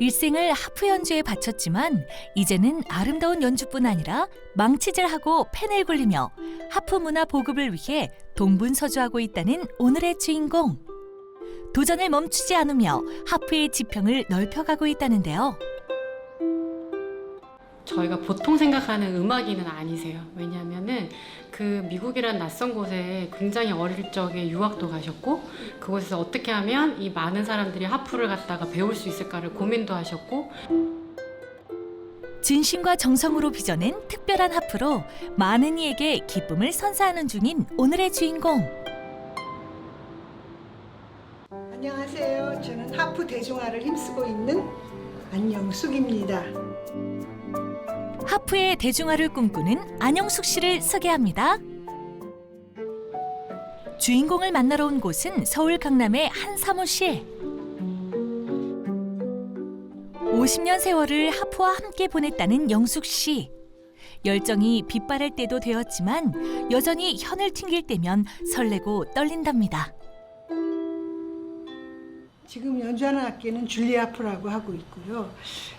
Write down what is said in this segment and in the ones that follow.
일생을 하프 연주에 바쳤지만 이제는 아름다운 연주뿐 아니라 망치질하고 펜을 굴리며 하프 문화 보급을 위해 동분서주하고 있다는 오늘의 주인공. 도전을 멈추지 않으며 하프의 지평을 넓혀가고 있다는데요. 저희가 보통 생각하는 음악인은 아니세요. 왜냐하면은 그 미국이란 낯선 곳에 굉장히 어릴 적에 유학도 가셨고 그곳에서 어떻게 하면 이 많은 사람들이 하프를 갖다가 배울 수 있을까를 고민도 하셨고 진심과 정성으로 빚어낸 특별한 하프로 많은 이에게 기쁨을 선사하는 중인 오늘의 주인공. 안녕하세요. 저는 하프 대중화를 힘쓰고 있는 안영숙입니다. 하프의 대중화를 꿈꾸는 안영숙 씨를 소개합니다. 주인공을 만나러 온 곳은 서울 강남의 한 사무실. 50년 세월을 하프와 함께 보냈다는 영숙 씨. 열정이 빛바랄 때도 되었지만 여전히 현을 튕길 때면 설레고 떨린답니다. 지금 연주하는 악기는 줄리 하프라고 하고 있고요.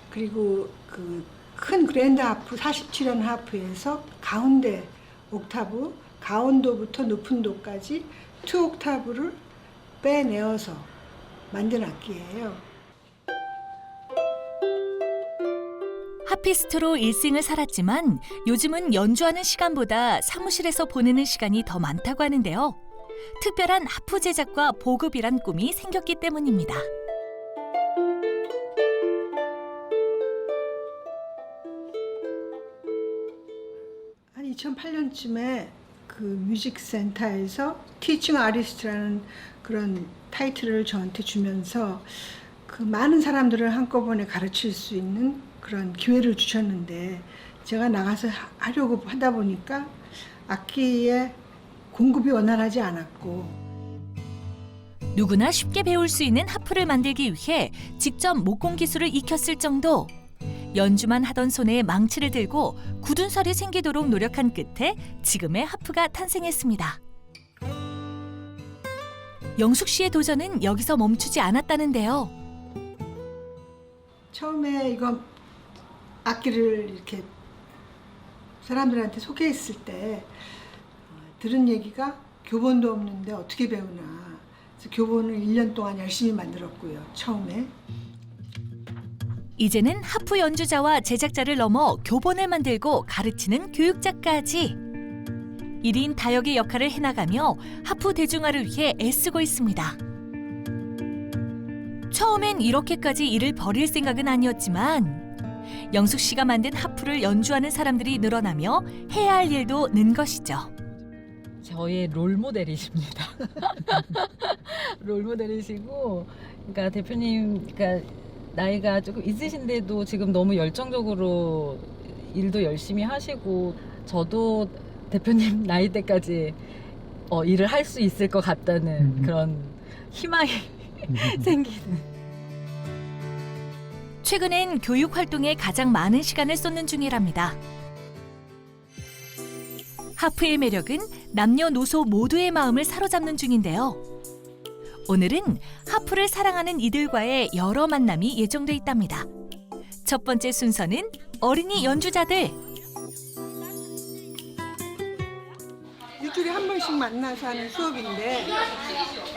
그리고 그 큰 그랜드 하프 47연 하프에서 가운데 옥타브, 가운도부터 높은 도까지 투 옥타브를 빼내어서 만든 악기예요. 하피스트로 일생을 살았지만 요즘은 연주하는 시간보다 사무실에서 보내는 시간이 더 많다고 하는데요. 특별한 하프 제작과 보급이란 꿈이 생겼기 때문입니다. 2008년쯤에 그 뮤직센터에서 티칭 아리스트라는 그런 타이틀을 저한테 주면서 그 많은 사람들을 한꺼번에 가르칠 수 있는 그런 기회를 주셨는데 제가 나가서 하- 하려고 하다 보니까 악기의 공급이 원활하지 않았고 누구나 쉽게 배울 수 있는 하프를 만들기 위해 직접 목공 기술을 익혔을 정도. 연주만 하던 손에 망치를 들고 굳은 살이 생기도록 노력한 끝에 지금의 하프가 탄생했습니다. 영숙 씨의 도전은 여기서 멈추지 않았다는데요. 처음에 이거 악기를 이렇게 사람들한테 소개했을 때 어, 들은 얘기가 교본도 없는데 어떻게 배우나. 그래서 교본을 1년 동안 열심히 만들었고요. 처음에. 이제는 하프 연주자와 제작자를 넘어 교본을 만들고 가르치는 교육자까지 1인 다역의 역할을 해나가며 하프 대중화를 위해 애쓰고 있습니다. 처음엔 이렇게까지 일을 벌일 생각은 아니었지만 영숙 씨가 만든 하프를 연주하는 사람들이 늘어나며 해야 할 일도 는 것이죠. 저의 롤 모델이십니다. 롤 모델이시고, 그러니까 대표님, 그러니까 나이가 조금 있으신데도 지금 너무 열정적으로 일도 열심히 하시고, 저도 대표님 나이 때까지 어, 일을 할 수 있을 것 같다는 음. 그런 희망이 생기는. 최근엔 교육 활동에 가장 많은 시간을 쏟는 중이랍니다. 하프의 매력은 남녀노소 모두의 마음을 사로잡는 중인데요. 오늘은 하프를 사랑하는 이들과의 여러 만남이 예정돼 있답니다. 첫 번째 순서는 어린이 연주자들. 일주일에 한 번씩 만나서 하는 수업인데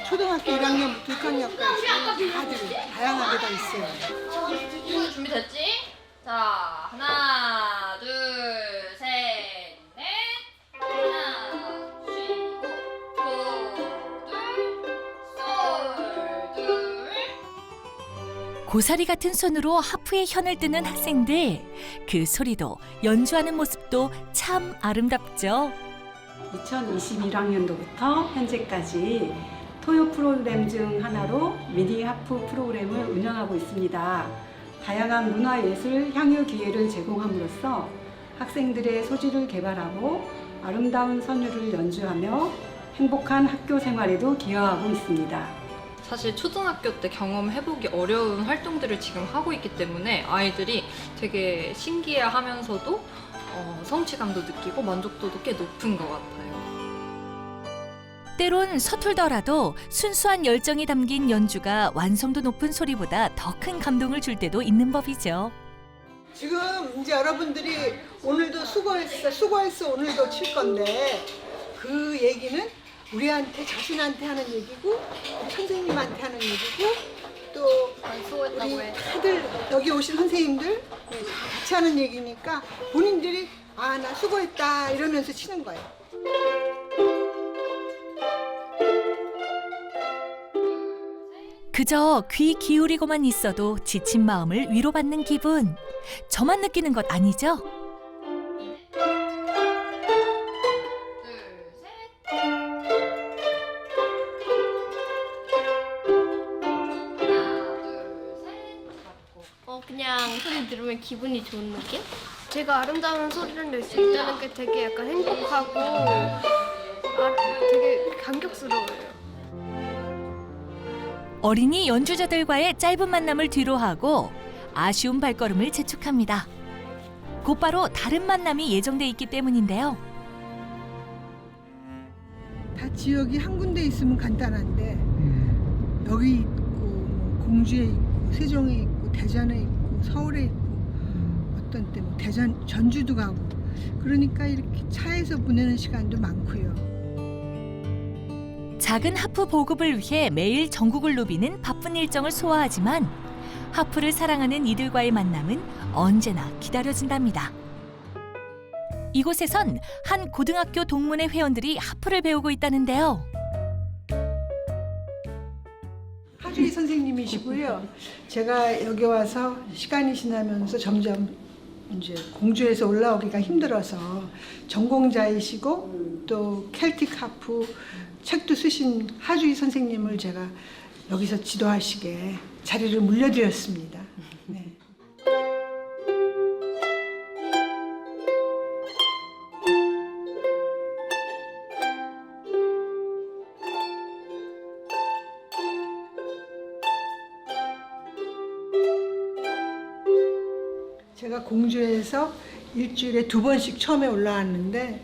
초등학교 1학년부터 6학년까지 다들 다양하게 다 있어요. 준비됐지? 자, 하나, 고사리 같은 손으로 하프의 현을 뜨는 학생들. 그 소리도 연주하는 모습도 참 아름답죠. 2021학년도부터 현재까지 토요 프로그램 중 하나로 미니 하프 프로그램을 운영하고 있습니다. 다양한 문화예술 향유 기회를 제공함으로써 학생들의 소질을 개발하고 아름다운 선율을 연주하며 행복한 학교 생활에도 기여하고 있습니다. 사실 초등학교 때 경험해보기 어려운 활동들을 지금 하고 있기 때문에 아이들이 되게 신기해 하면서도 어, 성취감도 느끼고 만족도도 꽤 높은 것 같아요. 때론 서툴더라도 순수한 열정이 담긴 연주가 완성도 높은 소리보다 더 큰 감동을 줄 때도 있는 법이죠. 지금 이제 여러분들이 오늘도 수고했어, 수고했어 오늘도 칠 건데 그 얘기는 우리한테 자신한테 하는 얘기고 우리 선생님한테 하는 얘기고 또 우리 다들 여기 오신 선생님들 네, 다 같이 하는 얘기니까 본인들이 아 나 수고했다 이러면서 치는 거예요. 그저 귀 기울이고만 있어도 지친 마음을 위로받는 기분. 저만 느끼는 것 아니죠? 들으면 기분이 좋은 느낌? 제가 아름다운 소리를 낼 수 있다는 게 되게 약간 행복하고 아, 되게 감격스러워요. 어린이 연주자들과의 짧은 만남을 뒤로하고 아쉬운 발걸음을 재촉합니다. 곧바로 다른 만남이 예정돼 있기 때문인데요. 다 지역이 한 군데 있으면 간단한데 여기 있고 뭐 공주에 있고 세종에 있고 대전에 있고 서울에 있고 어떤 때뭐 대전 전주도 가고 그러니까 이렇게 차에서 보내는 시간도 많고요. 작은 하프 보급을 위해 매일 전국을 누비는 바쁜 일정을 소화하지만 하프를 사랑하는 이들과의 만남은 언제나 기다려진답니다. 이곳에선 한 고등학교 동문회 회원들이 하프를 배우고 있다는데요. 하주희 선생님이시고요. 제가 여기 와서 시간이 지나면서 점점 이제 공주에서 올라오기가 힘들어서 전공자이시고 또 켈틱 하프 책도 쓰신 하주희 선생님을 제가 여기서 지도하시게 자리를 물려드렸습니다. 네. 제가 공주에서 일주일에 두 번씩 처음에 올라왔는데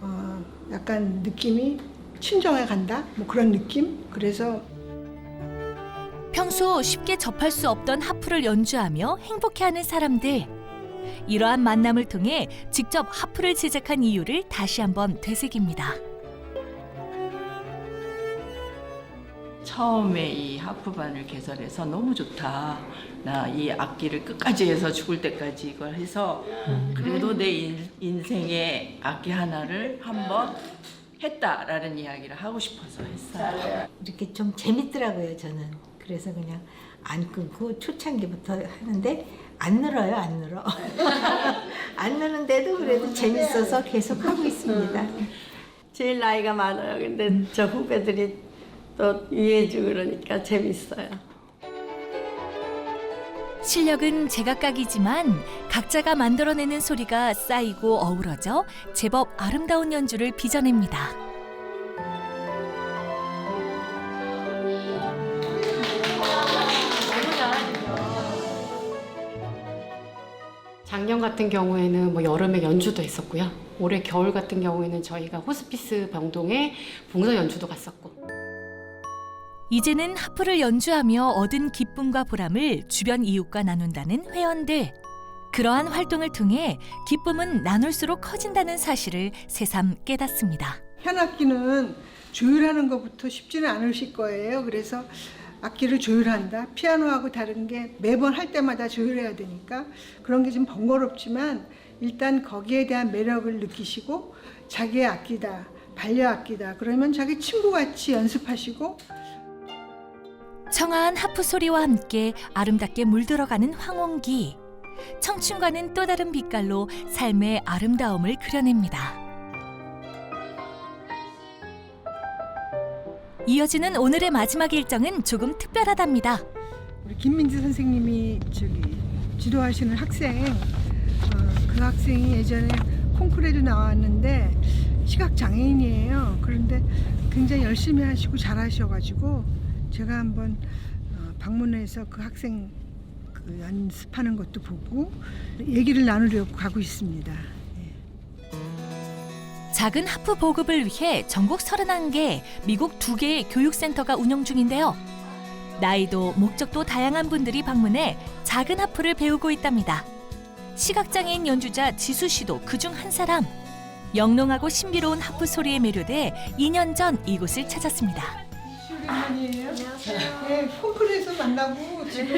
어, 약간 느낌이 친정에 간다 뭐 그런 느낌 그래서 평소 쉽게 접할 수 없던 하프를 연주하며 행복해하는 사람들. 이러한 만남을 통해 직접 하프를 제작한 이유를 다시 한번 되새깁니다. 처음에 이 하프반을 개설해서 너무 좋다. 나 이 악기를 끝까지 해서 죽을 때까지 이걸 해서 그래도 내 인, 인생의 악기 하나를 한번 했다라는 이야기를 하고 싶어서 했어요. 이렇게 좀 재밌더라고요 저는 그래서 그냥 안 끊고 초창기부터 하는데 안 늘어요 안 늘어 안 느는데도 그래도 재밌어서 계속 하고 있습니다 제일 나이가 많아요. 근데 저 후배들이 또 이해해주고 그러니까 재밌어요. 실력은 제각각이지만 각자가 만들어내는 소리가 쌓이고 어우러져 제법 아름다운 연주를 빚어냅니다. 작년 같은 경우에는 뭐 여름에 연주도 했었고요. 올해 겨울 같은 경우에는 저희가 호스피스 병동에 봉사 연주도 갔었고 이제는 하프를 연주하며 얻은 기쁨과 보람을 주변 이웃과 나눈다는 회원들. 그러한 활동을 통해 기쁨은 나눌수록 커진다는 사실을 새삼 깨닫습니다. 현악기는 조율하는 것부터 쉽지는 않으실 거예요. 그래서 악기를 조율한다. 피아노하고 다른 게 매번 할 때마다 조율해야 되니까 그런 게 좀 번거롭지만 일단 거기에 대한 매력을 느끼시고 자기의 악기다, 반려 악기다. 그러면 자기 친구같이 연습하시고 청아한 하프 소리와 함께 아름답게 물들어가는 황혼기. 청춘과는 또 다른 빛깔로 삶의 아름다움을 그려냅니다. 이어지는 오늘의 마지막 일정은 조금 특별하답니다. 우리 김민지 선생님이 저기 지도하시는 학생 어, 그 학생이 예전에 콩쿠르에도 나왔는데 시각 장애인이에요. 그런데 굉장히 열심히 하시고 잘하셔가지고 제가 한번 어, 방문해서 그 학생 그 연습하는 것도 보고 얘기를 나누려고 가고 있습니다. 작은 하프 보급을 위해 전국 31개, 미국 2개의 교육센터가 운영 중인데요. 나이도 목적도 다양한 분들이 방문해 작은 하프를 배우고 있답니다. 시각장애인 연주자 지수 씨도 그중 한 사람. 영롱하고 신비로운 하프 소리에 매료돼 2년 전 이곳을 찾았습니다. 오랜만이에요. 네, 콩쿨에서 만나고 지금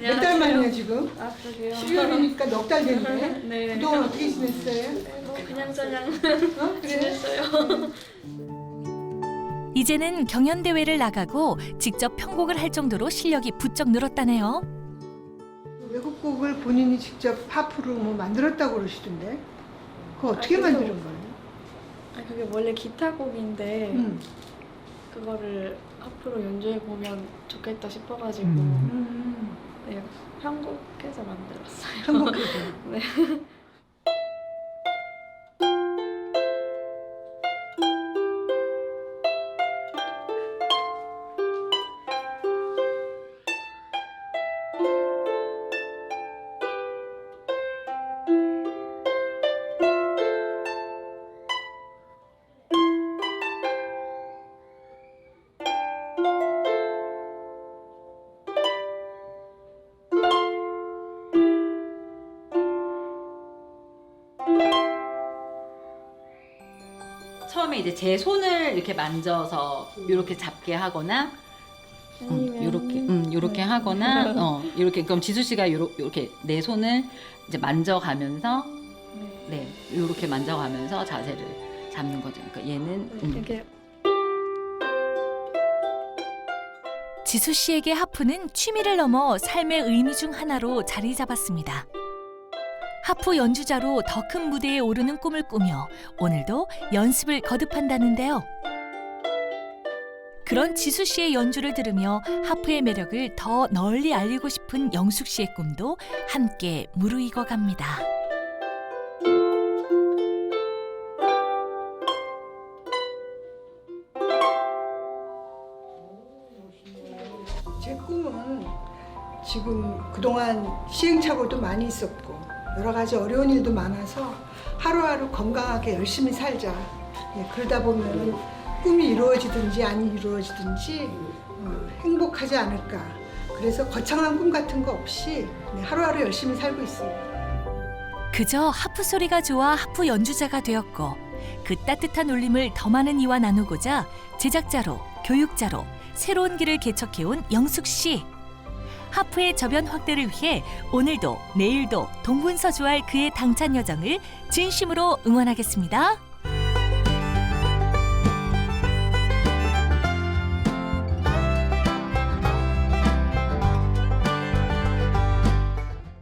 몇 달 만이에요 지금? 아 그러게요. 12월이니까 넉 달 됐네. 네. 그동안 어떻게 지냈어요? 뭐 그냥 저냥 어? 그래? 지냈어요. 이제는 경연 대회를 나가고 직접 편곡을 할 정도로 실력이 부쩍 늘었다네요. 외국곡을 본인이 직접 하프로 뭐 만들었다고 그러시던데. 그거 어떻게 아, 그래서- 만드는 거예요? 아 그게 원래 기타 곡인데 음. 그거를 앞으로 연주해 보면 좋겠다 싶어가지고 음. 네, 편곡해서 만들었어요. 편곡해서. 네. 이제 제 손을 이렇게 만져서 이렇게 잡게 하거나 음, 요렇게 음, 요렇게 하거나 어 요렇게 그럼 지수 씨가 요러, 요렇게 내 손을 이제 만져가면서 네 요렇게 만져가면서 자세를 잡는 거죠. 그러니까 얘는 음. 되게 지수 씨에게 하프는 취미를 넘어 삶의 의미 중 하나로 자리 잡았습니다. 하프 연주자로 더 큰 무대에 오르는 꿈을 꾸며 오늘도 연습을 거듭한다는데요. 그런 지수 씨의 연주를 들으며 하프의 매력을 더 널리 알리고 싶은 영숙 씨의 꿈도 함께 무르익어 갑니다. 제 꿈은 지금 그동안 시행착오도 많이 있었고 여러 가지 어려운 일도 많아서 하루하루 건강하게 열심히 살자. 예, 그러다 보면 꿈이 이루어지든지 안 이루어지든지 어, 행복하지 않을까. 그래서 거창한 꿈 같은 거 없이 네, 하루하루 열심히 살고 있습니다. 그저 하프 소리가 좋아 하프 연주자가 되었고 그 따뜻한 울림을 더 많은 이와 나누고자 제작자로 교육자로 새로운 길을 개척해온 영숙 씨. 하프의 저변 확대를 위해 오늘도 내일도 동분서주할 그의 당찬 여정을 진심으로 응원하겠습니다.